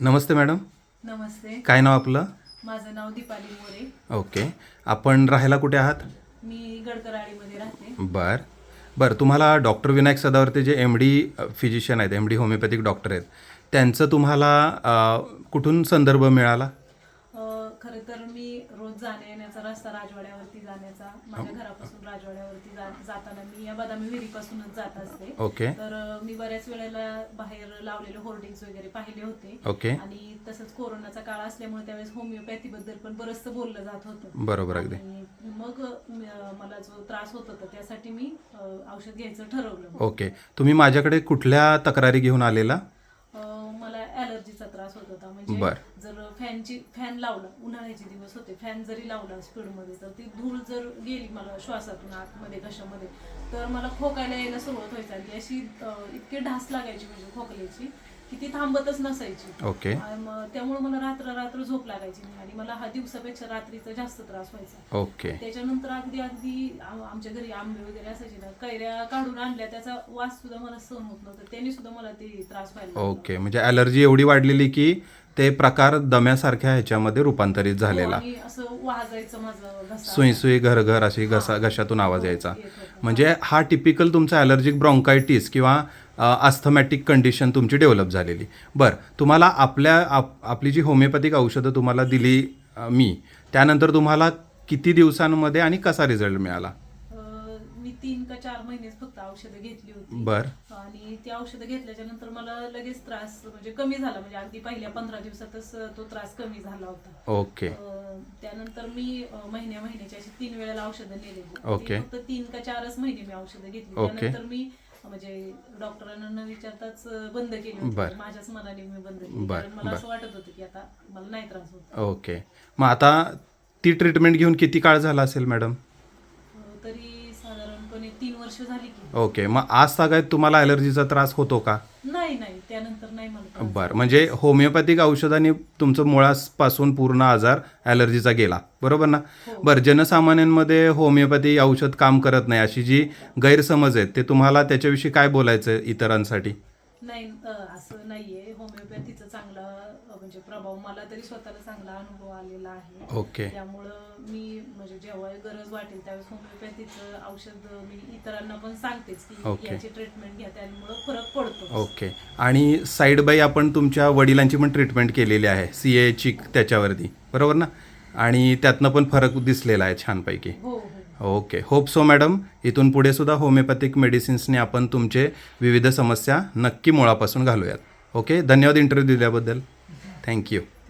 नमस्ते madam. नमस्ते. काय नाव आपलं? माझं नाव दीपाली मोरे. ओके. आपण राहायला कुठे आहात? मी गडकराळीमध्ये राहते. बर. बरं तुम्हाला डॉक्टर विनायक सदावर्ते जे एम डी फिजिशियन आहेत एम डी होमिओपॅथिक डॉक्टर आहेत त्यांचं तुम्हाला अ, कुठून संदर्भ मिळाला? तर मी रोज जाण्या येण्याचा रस्ता राजवाड्यावरती जाण्याचा माझ्या घरापासून राजवाड्यावरती जा जाताना मी या बदामी विहिरीपासूनच जात असते. ओके. तर अ, मी बऱ्याच वेळेला बाहेर लावलेले होर्डिंग्स वगैरे पाहिले होते. ओके. आणि तसंच कोरोनाचा काळ असल्यामुळे त्यावेळेस होमिओपॅथी बद्दल पण बरंचसं बोललं जात होतं. बरोबर अगदी. आणि मग अ, मला जो त्रास होत होता त्यासाठी मी अ, औषध घ्यायचं ठरवलं. ओके. तुम्ही माझ्याकडे कुठल्या तक्रारी घेऊन आलेला? त्रास होत होता म्हणजे. जर फॅनची फॅन लावला उन्हाळ्याचे दिवस होते फॅन जरी लावला स्पीडमध्ये तर ती धूळ जर गेली मला श्वासातून आतमध्ये घशामध्ये तर मला खोकायला यायला सुरुवात व्हायची आणि अशी इतकी ढास लागायची म्हणजे खोकल्याची की ती थांबतच नसायची. ओके. त्यामुळे मला रात्र रात्र झोप लागायची नाही. आणि मला हा दिवसापेक्षा रात्रीचा जास्त त्रास व्हायचा. ओके. त्याच्यानंतर अगदी अगदी आम- आमच्या घरी आंबे वगैरे असायचे ना कैऱ्या काढून आणल्या. त्याचा वास सुद्धा मला सहन होत नव्हता. त्यांनी सुद्धा मला ते त्रास व्हायला. ओके. म्हणजे ॲलर्जी एवढी वाढलेली की ते प्रकार दम्यासारख्या ह्याच्यामध्ये रूपांतरित हो, झालेला. सुई सुई घर घर अशी घसा घशातून आवाज यायचा. म्हणजे हा टिपिकल तुमचा ॲलर्जिक ब्रॉन्कायटिस किंवा अस्थमॅटिक कंडिशन तुमची डेव्हलप झालेली. बरं तुम्हाला आपल्या आप आपली जी होमिओपॅथिक औषधं तुम्हाला दिली मी त्यानंतर तुम्हाला किती दिवसांमध्ये आणि कसा रिझल्ट मिळाला? मी तीन का चार महिनेच फक्त औषधं घेतली होती. बरं. आणि ती औषधं घेतल्याच्या नंतर मला लगेच त्रास म्हणजे कमी झाला म्हणजे अगदी पहिल्या पंधरा दिवसातच तो त्रास कमी झाला होता. ओके. त्यानंतर मी महिन्या महिन्याची अशी तीन वेळेला औषधं नेलेली. ओके. फक्त तीन का चारच महिने मी औषधं घेतली. ओके. त्यानंतर मी म्हणजे डॉक्टरांना न विचारताच बंद केली होती. बर. माझ्याच मनाने मी बंद केली. बर, कारण मला बर. असं वाटत होतं की आता मला नाही त्रास होत. ओके. मग आता ती ट्रीटमेंट घेऊन किती काळ झाला असेल मॅडम अं, तरी साधारणपणे तीन वर्ष झाली की. ओके. मग आज सगळ्यात तुम्हाला ॲलर्जीचा त्रास होतो का? नाही नाही. त्यानंतर नाही मला. बरं. म्हणजे होमिओपॅथिक औषधांनी तुमचं मुळापासून पूर्ण आजार ॲलर्जीचा गेला. बरोबर ना? हो. बरं. जनसामान्यांमध्ये होमिओपॅथी औषध काम करत नाही अशी जी गैरसमज आहेत ते तुम्हाला त्याच्याविषयी काय बोलायचं इतरांसाठी? नाही असं नाहीये. होमिओपॅथीचा चांगला म्हणजे प्रभाव मला तरी स्वतःला चांगला अनुभव आलेला आहे. ओके. त्यामुळं मी म्हणजे जेव्हा गरज वाटेल त्यावेळेस होमिओपॅथीचं औषध मी इतरांना पण सांगतेच की ओके. याची ट्रीटमेंट घ्या. त्यामुळं फरक पडतो. ओके. आणि साईड बाय आपण तुमच्या वडिलांची पण ट्रीटमेंट केलेली आहे. सी ए चिक त्याच्यावरती. बरोबर ना? आणि त्यातनं पण फरक दिसलेला आहे छानपैकी. हो ओके. Hope so madam. इथून पुढे सुद्धा होमिओपॅथिक मेडिसिन्सने आपण तुमचे विविध समस्या नक्की मुळापासून घालूयात. ओके? धन्यवाद इंटरव्ह्यू दिल्याबद्दल. Thank you